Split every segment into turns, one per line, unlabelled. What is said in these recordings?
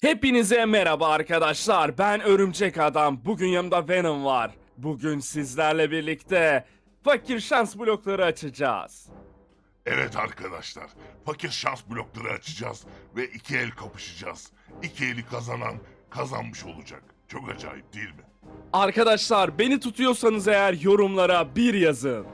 Hepinize merhaba arkadaşlar. Ben Örümcek Adam. Bugün yanımda Venom var. Bugün sizlerle birlikte fakir şans blokları açacağız.
Evet arkadaşlar, fakir şans blokları açacağız ve iki el kapışacağız. İki eli kazanan kazanmış olacak. Çok acayip değil mi?
Arkadaşlar beni tutuyorsanız eğer yorumlara bir yazın.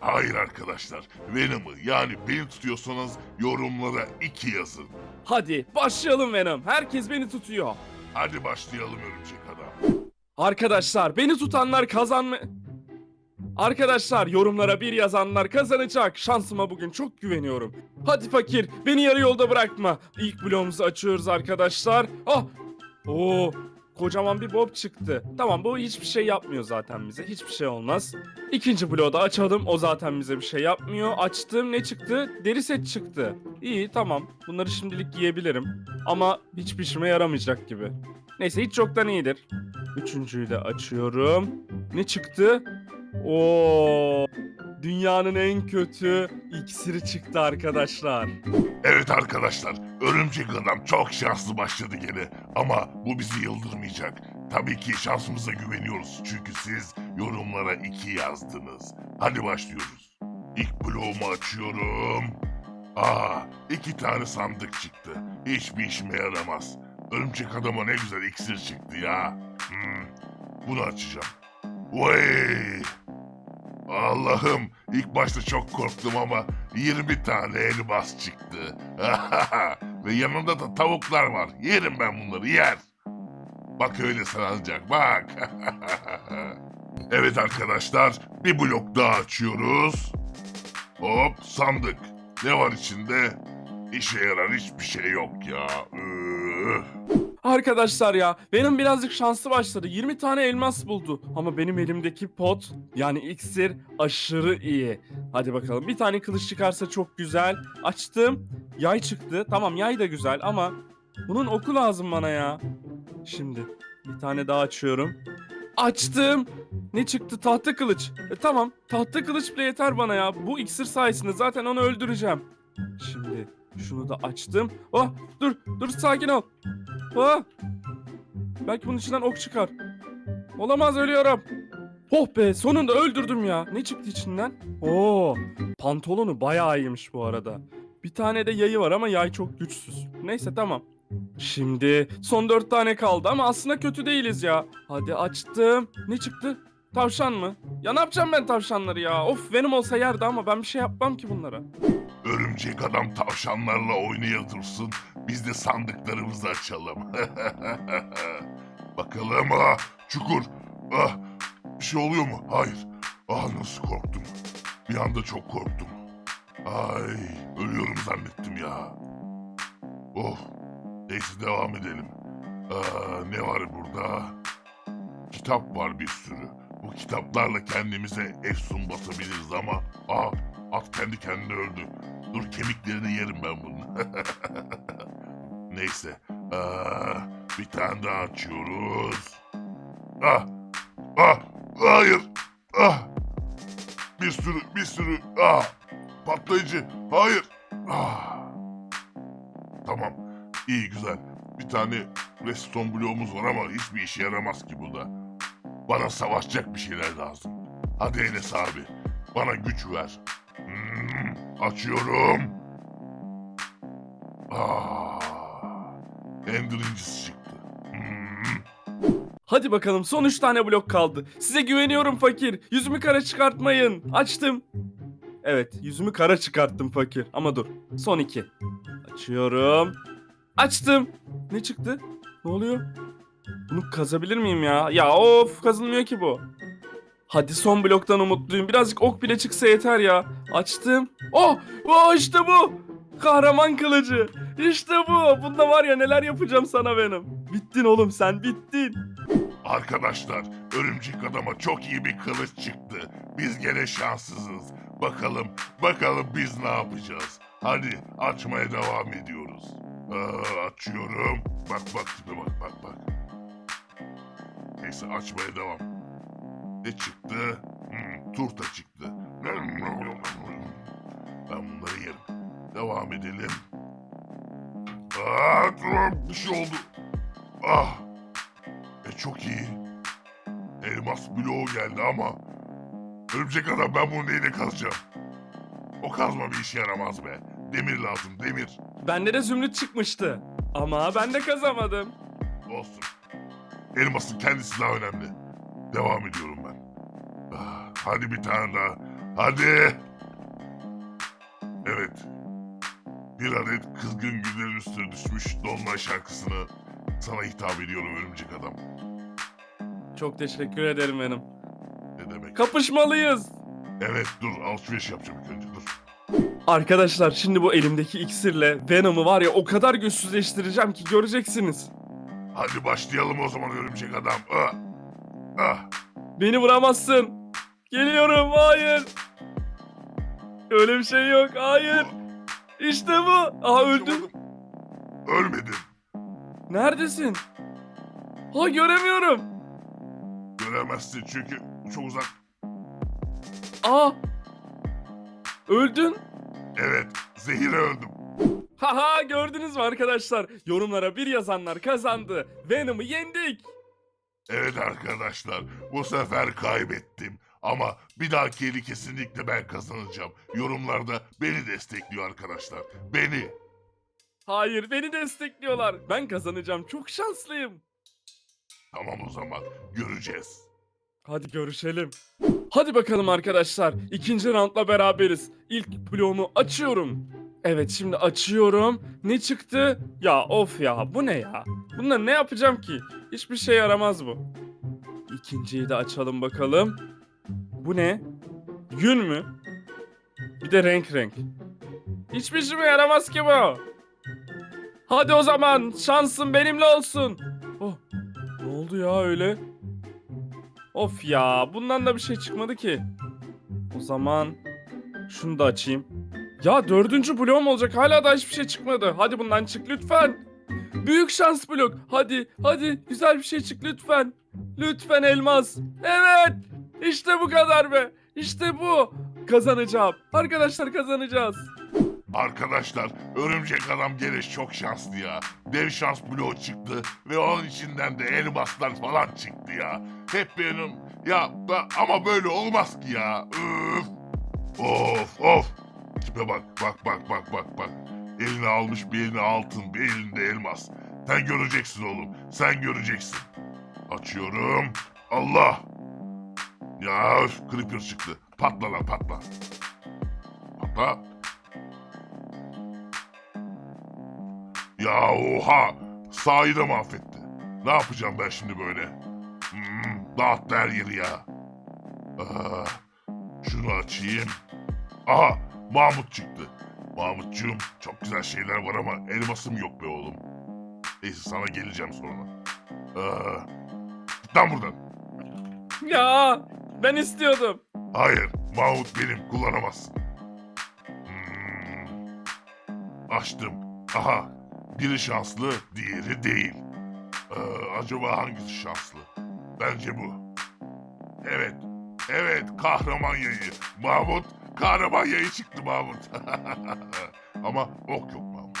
Hayır arkadaşlar, Venom'ı yani beni tutuyorsanız yorumlara iki yazın.
Hadi başlayalım Venom. Herkes beni tutuyor.
Hadi başlayalım örümcek adam.
Arkadaşlar beni tutanlar kazanma... Arkadaşlar yorumlara bir yazanlar kazanacak. Şansıma bugün çok güveniyorum. Hadi fakir beni yarı yolda bırakma. İlk bloğumuzu açıyoruz arkadaşlar. Ah! Oo! Kocaman bir bob çıktı. Tamam bu hiçbir şey yapmıyor zaten bize. Hiçbir şey olmaz. İkinci bloğu da açalım. O zaten bize bir şey yapmıyor. Açtım ne çıktı? Deri set çıktı. İyi tamam. Bunları şimdilik giyebilirim. Ama hiçbir işime yaramayacak gibi. Neyse hiç çoktan iyidir. Üçüncüyü de açıyorum. Ne çıktı? Oo, dünyanın en kötü iksiri çıktı arkadaşlar.
Evet arkadaşlar, örümcek adam çok şanslı başladı gene. Ama bu bizi yıldırmayacak. Tabii ki şansımıza güveniyoruz. Çünkü siz yorumlara iki yazdınız. Hadi başlıyoruz. İlk bloğumu açıyorum. Aa, iki tane sandık çıktı. Hiçbir işime yaramaz. Örümcek adama ne güzel iksir çıktı ya. Hmm, bunu açacağım. Vay! Allah'ım ilk başta çok korktum ama 20 tane elmas çıktı. Ve yanında da tavuklar var. Yerim ben bunları yer. Bak öyle sanılacak bak. evet arkadaşlar bir blok daha açıyoruz. Hop sandık. Ne var içinde? İşe yarar hiçbir şey yok ya. Üf.
Arkadaşlar ya benim birazcık şanslı başladı. 20 tane elmas buldu. Ama benim elimdeki pot yani iksir aşırı iyi. Hadi bakalım bir tane kılıç çıkarsa çok güzel. Açtım. Yay çıktı. Tamam yay da güzel ama bunun oku lazım bana ya. Şimdi bir tane daha açıyorum. Açtım. Ne çıktı? Tahta kılıç. E, tamam. Tahta kılıç bile yeter bana ya. Bu iksir sayesinde zaten onu öldüreceğim. Şimdi şunu da açtım. Oh dur dur sakin ol. Ah! Belki bunun içinden ok çıkar. Olamaz ölüyorum. Oh be sonunda öldürdüm ya. Ne çıktı içinden? Oo, pantolonu bayağı iyiymiş bu arada. Bir tane de yayı var ama yay çok güçsüz. Neyse tamam. Şimdi son dört tane kaldı ama aslında kötü değiliz ya. Hadi açtım. Ne çıktı? Tavşan mı? Ya ne yapacağım ben tavşanları ya? Of benim olsa yerdi ama ben bir şey yapmam ki bunlara.
Örümcek adam tavşanlarla oynaya dursun. Biz de sandıklarımızı açalım. Bakalım ah çukur. Ah bir şey oluyor mu? Hayır. Ah nasıl korktum. Bir anda çok korktum. Ay ölüyorum zannettim ya. Oh neyse devam edelim. Aa, ne var burada? Kitap var bir sürü. Bu kitaplarla kendimize efsun basabiliriz ama... Aa at kendi kendine öldü. Dur kemiklerini yerim ben bunun. Neyse. Aa, bir tane daha açıyoruz. Ah! Ah! Hayır! Ah! Bir sürü, bir sürü. Ah! Patlayıcı. Hayır. Ah! Tamam. İyi güzel. Bir tane reston bloğumuz var ama hiçbir işe yaramaz ki bu da. Bana savaşacak bir şeyler lazım. Hadi Enes abi. Bana güç ver. Açıyorum. Ah, Ender incisi çıktı. Hmm,
Hadi bakalım son 3 tane blok kaldı. Size güveniyorum fakir. Yüzümü kara çıkartmayın. Açtım. Evet yüzümü kara çıkarttım fakir. Ama dur. Son 2. Açıyorum. Açtım. Ne çıktı? Ne oluyor? Bunu kazabilir miyim ya? Ya of kazılmıyor ki bu. Hadi son bloktan umutluyum. Birazcık ok bile çıksa yeter ya. Açtım. Oh! Oh işte bu! Kahraman kılıcı. İşte bu. Bunda var ya neler yapacağım sana benim. Bittin oğlum sen bittin.
Arkadaşlar, örümcek adama çok iyi bir kılıç çıktı. Biz gene şanssızız. Bakalım, bakalım biz ne yapacağız? Hadi açmaya devam ediyoruz. Aa, açıyorum. Bak bak tipe bak bak bak. Neyse açmaya devam. Ne çıktı? Hmm, turta çıktı. Ben bunları yerim. Devam edelim. Aa, dur, bir şey oldu. Ah. E çok iyi. Elmas bloğu geldi ama örümcek adam ben bunu neyle kazacağım? O kazma bir işe yaramaz be. Demir lazım demir.
Bende de zümrüt çıkmıştı. Ama ben de kazamadım.
Olsun. Elmasın kendisi daha önemli. Devam ediyorum ben. Ah, hadi bir tane daha. Hadi. Bir adet kızgın gülerin üstüne düşmüş dolunay şarkısını sana hitap ediyorum örümcek adam.
Çok teşekkür ederim benim.
Ne demek?
Kapışmalıyız.
Evet dur alışveriş yapacağım ilk önce dur.
Arkadaşlar şimdi bu elimdeki iksirle Venom'u var ya o kadar güçsüzleştireceğim ki göreceksiniz.
Hadi başlayalım o zaman örümcek adam. Ah. Ah.
Beni vuramazsın. Geliyorum. Hayır. Öyle bir şey yok. Hayır. İşte bu. Aha öldüm.
Ölmedin.
Neredesin? Ha göremiyorum.
Göremezsin çünkü çok uzak.
Aa. Öldün.
Evet zehire öldüm.
Haha gördünüz mü arkadaşlar? Yorumlara bir yazanlar kazandı. Venom'u yendik.
Evet arkadaşlar, bu sefer kaybettim. Ama bir dahaki eli kesinlikle ben kazanacağım. Yorumlarda beni destekliyor arkadaşlar. Beni.
Hayır beni destekliyorlar. Ben kazanacağım. Çok şanslıyım.
Tamam o zaman göreceğiz.
Hadi görüşelim. Hadi bakalım arkadaşlar. İkinci roundla beraberiz. İlk bloğumu açıyorum. Evet şimdi açıyorum. Ne çıktı? Ya of ya bu ne ya? Bununla ne yapacağım ki? Hiçbir şey yaramaz bu. İkinciyi de açalım bakalım. Bu ne? Yün mü? Bir de renk renk. Hiçbir işime yaramaz ki bu. Hadi o zaman şansın benimle olsun. Oh, ne oldu ya öyle? Of ya bundan da bir şey çıkmadı ki. O zaman şunu da açayım. Ya dördüncü bloğum olacak hala da hiçbir şey çıkmadı. Hadi bundan çık lütfen. Büyük şans blok. Hadi hadi güzel bir şey çık lütfen. Lütfen elmas. Evet. İşte bu kadar be. İşte bu. Kazanacağım. Arkadaşlar kazanacağız.
Arkadaşlar, örümcek adam geliş çok şanslı ya. Dev şans bloğu çıktı ve onun içinden de elmaslar falan çıktı ya. Hep benim ya da, ama böyle olmaz ki ya. Üf. Of of. Tipe bak bak bak bak bak bak. Eline almış bir eline altın bir elinde elmas. Sen göreceksin oğlum sen göreceksin. Açıyorum. Allah. Ya öf, creeper çıktı. Patla lan patla. Patla. Ya oha! Sahayı da mahvetti. Ne yapacağım ben şimdi böyle? Hmm, dağıttı her yeri ya. Aa, şunu açayım. Aha! Mahmut çıktı. Mahmutcuğum çok güzel şeyler var ama elmasım yok be oğlum. Neyse sana geleceğim sonra. Aa, git lan buradan.
Ya ben istiyordum.
Hayır, Mahmut benim, kullanamazsın. Hmm. Açtım. Aha, biri şanslı, diğeri değil. Ee, acaba hangisi şanslı? Bence bu. Evet, evet, kahraman yayı. Mahmut, kahraman yayı çıktı Mahmut. Ama ok yok Mahmut.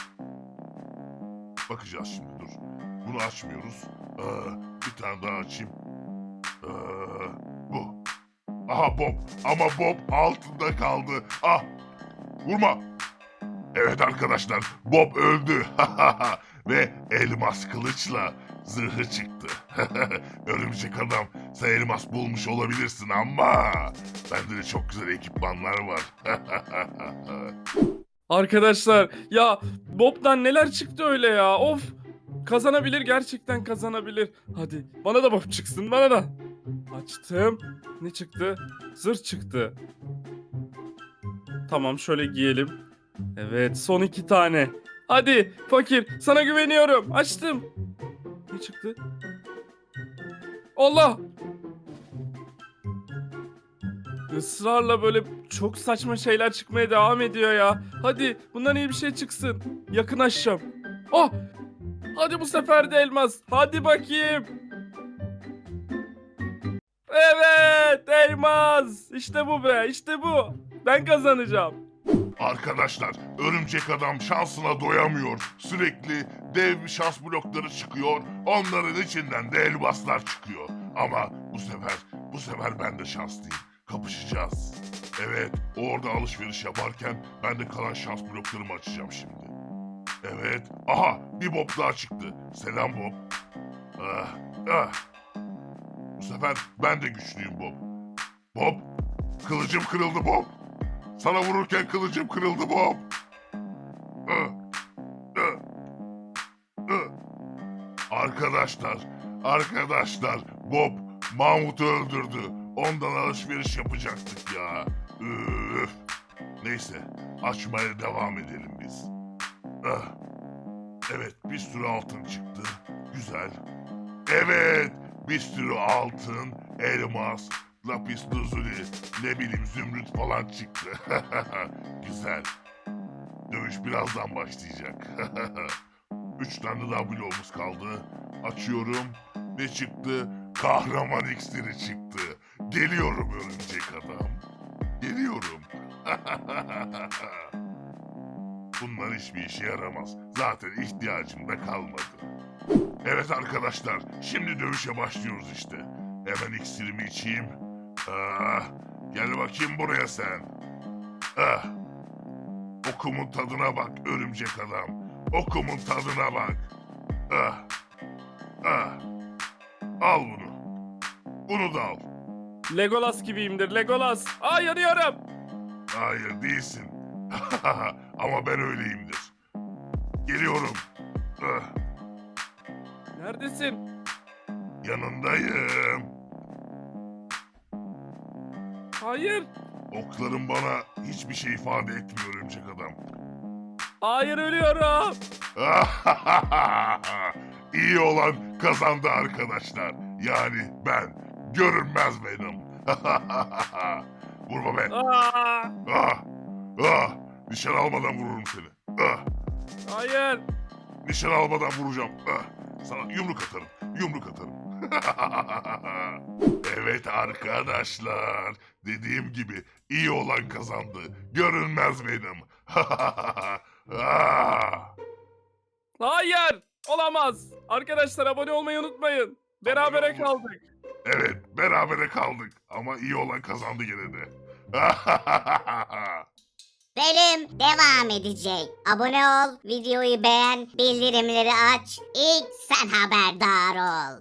Bakacağız şimdi dur. Bunu açmıyoruz. Ee, bir tane daha açayım. Ee. Aha Bob. Ama Bob altında kaldı. Ah. Vurma. Evet arkadaşlar. Bob öldü. Ve elmas kılıçla zırhı çıktı. Örümcek adam sen elmas bulmuş olabilirsin ama bende de çok güzel ekipmanlar var.
Arkadaşlar ya Bob'dan neler çıktı öyle ya of. Kazanabilir gerçekten kazanabilir. Hadi bana da Bob çıksın bana da. Açtım. Ne çıktı? Zırh çıktı. Tamam şöyle giyelim. Evet son iki tane. Hadi fakir sana güveniyorum. Açtım. Ne çıktı? Allah! Israrla böyle çok saçma şeyler çıkmaya devam ediyor ya. Hadi bundan iyi bir şey çıksın. Yakınlaşacağım. Oh! Hadi bu sefer de elmas. Hadi bakayım. Evet elmas. İşte bu be işte bu. Ben kazanacağım.
Arkadaşlar örümcek adam şansına doyamıyor. Sürekli dev şans blokları çıkıyor. Onların içinden de elmaslar çıkıyor. Ama bu sefer bu sefer ben de şanslıyım. Kapışacağız. Evet orada alışveriş yaparken ben de kalan şans bloklarımı açacağım şimdi. Evet. Aha bir Bob daha çıktı. Selam Bob. Ah, ah. Sefer ben de güçlüyüm Bob. Bob. Kılıcım kırıldı Bob. Sana vururken kılıcım kırıldı Bob. Ah. Arkadaşlar, arkadaşlar Bob Mahmut'u öldürdü. Ondan alışveriş yapacaktık ya. Üf. Neyse açmaya devam edelim biz. Evet bir sürü altın çıktı. Güzel. Evet bir sürü altın, elmas, lapis lazuli, ne bileyim zümrüt falan çıktı. Güzel. Dövüş birazdan başlayacak. Üç tane daha bloğumuz kaldı. Açıyorum. Ne çıktı? Kahraman iksiri çıktı. Geliyorum örümcek adam. Geliyorum. Bunlar hiçbir işe yaramaz. Zaten ihtiyacım da kalmadı. Evet arkadaşlar, şimdi dövüşe başlıyoruz işte. Hemen iksirimi içeyim. Ah, gel bakayım buraya sen. Ah, okumun tadına bak örümcek adam. Okumun tadına bak. Ah, ah. Al bunu. Bunu da al.
Legolas gibiyimdir Legolas. Aa yanıyorum.
Hayır değilsin. Ama ben öyleyimdir. Geliyorum. Ah,
Neredesin?
yanındayım.
Hayır.
Okların bana hiçbir şey ifade etmiyor örümcek adam.
Hayır ölüyorum.
İyi olan kazandı arkadaşlar. Yani ben. Görünmez benim. Vurma be.
Aa,
Ah, ah. Nişan almadan vururum seni. Ah,
hayır.
nişan almadan vuracağım. Ah, sana yumruk atarım. Yumruk atarım. evet arkadaşlar. Dediğim gibi iyi olan kazandı. Görünmez benim.
Hayır. Olamaz. Arkadaşlar abone olmayı unutmayın. Berabere
Abone olun.
kaldık.
Evet berabere kaldık ama iyi olan kazandı gene de.
Bölüm devam edecek. Abone ol, videoyu beğen, bildirimleri aç. İlk sen haberdar ol.